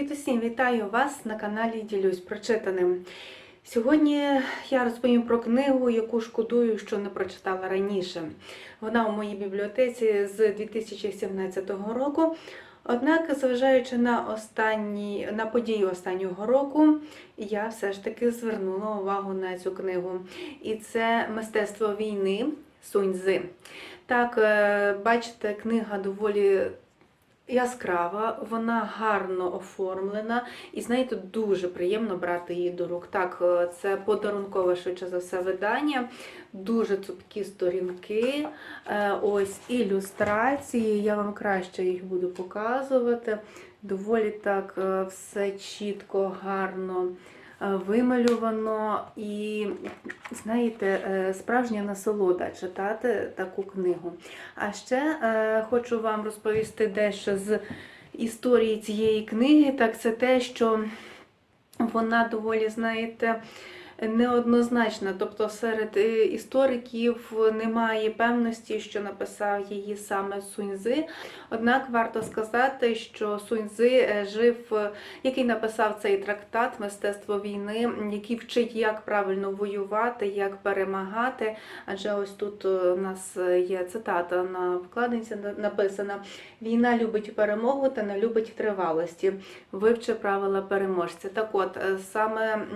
Привіт усім! Вітаю вас на каналі Ділюсь прочитаним. Сьогодні я розповім про книгу, яку шкодую, що не прочитала раніше. Вона у моїй бібліотеці з 2017 року. Однак, зважаючи на останні на події останнього року, я все ж таки звернула увагу на цю книгу. І це мистецтво війни Сунь-Зи. Так, е, бачите, книга доволі яскрава, вона гарно оформлена, і знаєте, дуже приємно брати її до рук. Так, е, це подарункове швидше за все видання, дуже цупкі сторінки, е, ось ілюстрації. Я вам краще їх буду показувати. Доволі так е, все чітко, гарно вималювано і, знаєте, е, справжня насолода читати таку книгу. А ще е, хочу вам розповісти дещо з історії цієї книги. Так, це те, що вона доволі, знаєте, неоднозначна. Тобто серед е, істориків немає певності, що написав її саме Суньзи. Однак варто сказати, що Суньзи е, жив, е, який написав цей трактат Мистецтво війни, який вчить, як правильно воювати, як перемагати. Адже ось тут у нас є цитата на вкладинці написана: Війна любить перемогу та не любить тривалості. Вивчи правила переможця. Так от, саме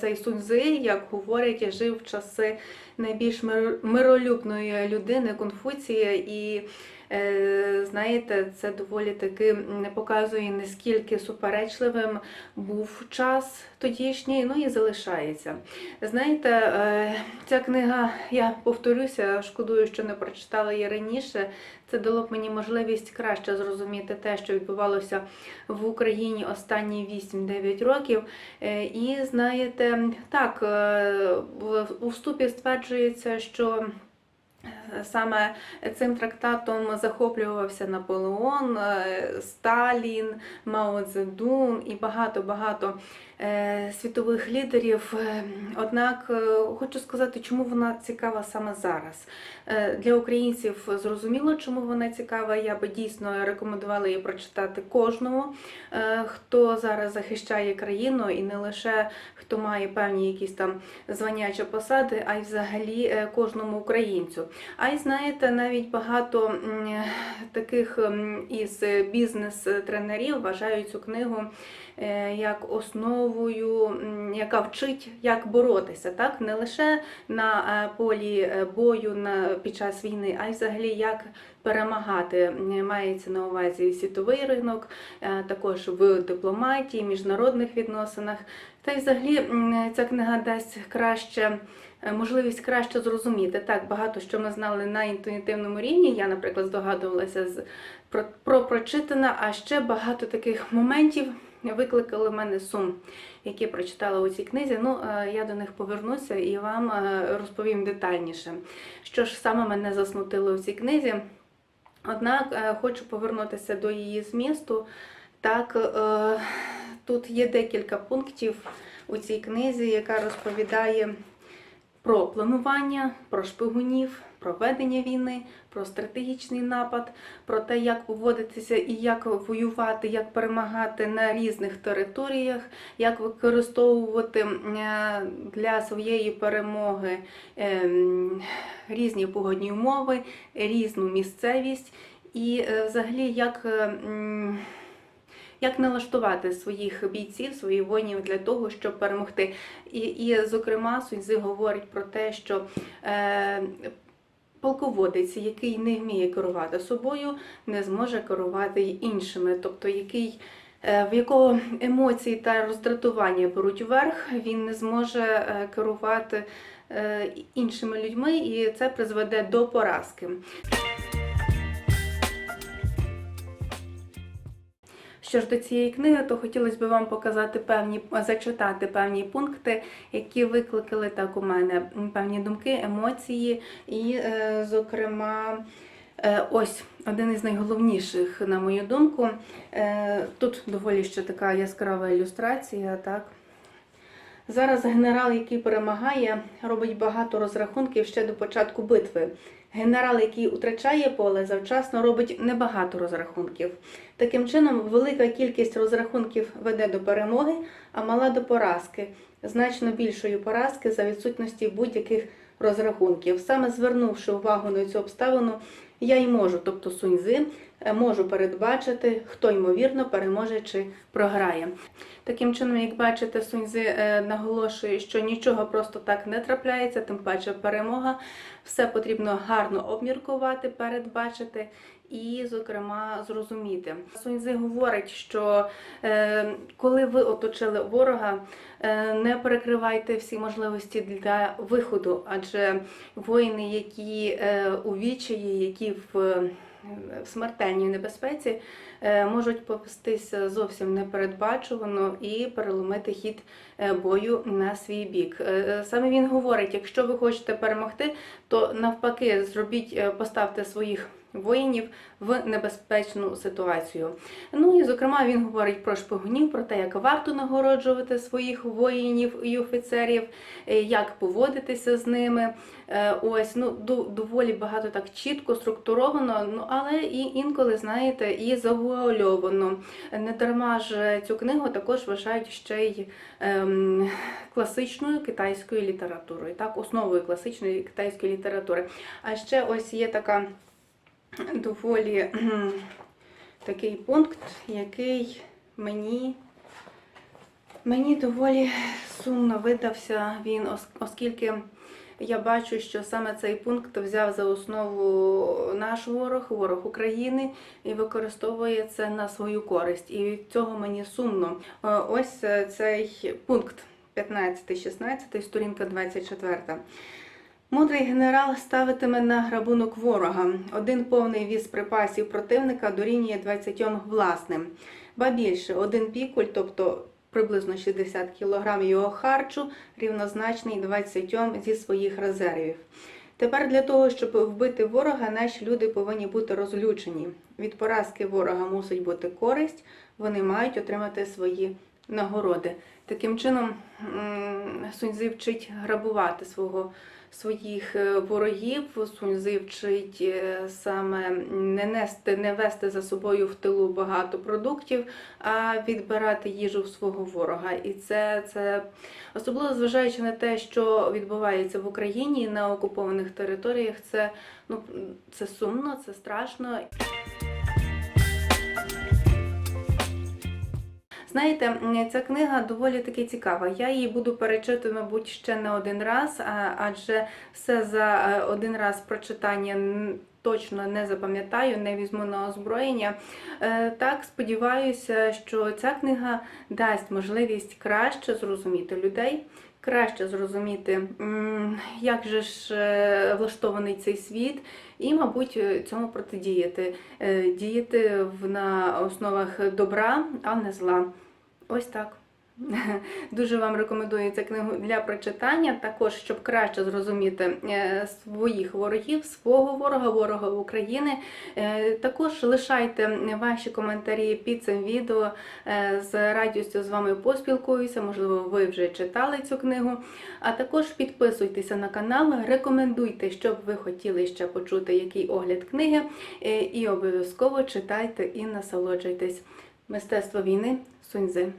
цей Суньзи, як говорять, жив в часи найбільш миролюбної людини Конфуція і. Е, Знаєте, це доволі таки показує, наскільки суперечливим був час тодішній, ну і залишається. Знаєте, е, ця книга, я повторюся, шкодую, що не прочитала її раніше. Це дало б мені можливість краще зрозуміти те, що відбувалося в Україні останні 8-9 років. Е, І знаєте, так, у вступі стверджується, що саме цим трактатом захоплювався Наполеон, е, Сталін, Мао Цзедун і багато-багато е, світових лідерів. Е, Однак хочу сказати, чому вона цікава саме зараз. Для українців зрозуміло, чому вона цікава. Я би дійсно рекомендувала її прочитати кожному, хто зараз захищає країну, і не лише хто має певні якісь там звання чи посади, а й взагалі кожному українцю. А й знаєте, навіть багато таких із бізнес-тренерів вважають цю книгу е, як основою, яка вчить, як боротися, так? Не лише на е, полі е, бою на під час війни, а й взагалі як перемагати. Мається на увазі світовий ринок, е, також в дипломатії, міжнародних відносинах. Та й взагалі ця книга дасть краще. е, Можливість краще зрозуміти так багато що ми знали на інтуїтивному рівні. Я, наприклад, здогадувалася з про, про прочитане, а ще багато таких моментів викликали в мене сум, які прочитала у цій книзі. Ну, е, я до них повернуся і вам розповім детальніше, що ж саме мене засмутило у цій книзі. Однак е, хочу повернутися до її змісту. Так, е, тут є декілька пунктів у цій книзі, яка розповідає про планування, про шпигунів, про ведення війни, про стратегічний напад, про те, як поводитися і як воювати, як перемагати на різних територіях, як використовувати е, для своєї перемоги ем, різні погодні умови, різну місцевість і е, взагалі як. е, як налаштувати своїх бійців, своїх воїнів для того, щоб перемогти. І, і зокрема, Суньзи говорить про те, що е, полководець, який не вміє керувати собою, не зможе керувати й іншими, тобто який. е, В якого емоції та роздратування беруть вверх, він не зможе е, керувати е, іншими людьми, і це призведе до поразки. Що ж до цієї книги, то хотілося б вам показати певні, зачитати певні пункти, які викликали так у мене певні думки, емоції. І, е, зокрема, е, ось один із найголовніших, на мою думку. Е, Тут доволі ще така яскрава ілюстрація, так. Зараз генерал, який перемагає, робить багато розрахунків ще до початку битви. Генерал, який втрачає поле, завчасно робить небагато розрахунків. Таким чином, велика кількість розрахунків веде до перемоги, а мала до поразки, значно більшої поразки за відсутності будь-яких розрахунків. Саме звернувши увагу на цю обставину, я й можу, тобто Суньзи, можу передбачити, хто ймовірно переможе чи програє. Таким чином, як бачите, Суньзи е, наголошує, що нічого просто так не трапляється, тим паче перемога. Все потрібно гарно обміркувати, передбачити і, зокрема, зрозуміти. Суньзи говорить, що е, коли ви оточили ворога, е, не перекривайте всі можливості для виходу, адже воїни, які е, у відчаї, які в е, в смертельній небезпеці е, можуть повестися зовсім непередбачувано і переломити хід е, бою на свій бік. Е, Саме він говорить: якщо ви хочете перемогти, то навпаки зробіть, поставте своїх. Воїнів в небезпечну ситуацію. Ну і зокрема він говорить про шпигунів, про те, як варто нагороджувати своїх воїнів і офіцерів, е, як поводитися з ними. Е, Ось ну доволі багато так чітко структуровано, ну але і інколи, знаєте, і завуальовано. Не дарма ж цю книгу також вважають ще й ем, класичною китайською літературою, так, основою класичної китайської літератури. А ще ось є така доволі такий пункт, який мені, мені доволі сумно видався він, оскільки я бачу, що саме цей пункт взяв за основу наш ворог, ворог України, і використовує це на свою користь. І від цього мені сумно. Е, Ось е, цей пункт 15-16, сторінка 24. Мудрий генерал ставитиме на грабунок ворога. Один повний віз припасів противника дорівнює 20 власним. Ба більше, один пікуль, тобто приблизно 60 кг його харчу, рівнозначний 20 зі своїх резервів. Тепер для того, щоб вбити ворога, наші люди повинні бути розлючені. Від поразки ворога мусить бути користь, вони мають отримати свої нагороди. Таким чином, Суньзи вчить грабувати свого своїх е, ворогів. Суньзи вчить е, саме не нести, не вести за собою в тилу багато продуктів, а відбирати їжу в свого ворога. І це, це особливо зважаючи на те, що відбувається в Україні на окупованих територіях, це ну це сумно, це страшно. Знаєте, ця книга доволі таки цікава. Я її буду перечитувати, мабуть, ще не один раз, адже все за е, один раз прочитання точно не запам'ятаю, не візьму на озброєння. Е, Так, сподіваюся, що ця книга дасть можливість краще зрозуміти людей. Краще зрозуміти, як же ж е, влаштований цей світ, і, мабуть, е, цьому протидіяти, Е, діяти на основах добра, а не зла. Ось так. Дуже вам рекомендую цю книгу для прочитання, також щоб краще зрозуміти е, своїх ворогів, свого ворога, ворога України. Е, Також лишайте ваші коментарі під цим відео. Е, З радістю з вами поспілкуюся. Можливо, ви вже читали цю книгу. А також підписуйтеся на канал, рекомендуйте, що б ви хотіли ще почути, який огляд книги. І обов'язково читайте і насолоджуйтесь. Мистецтво війни Суньзи.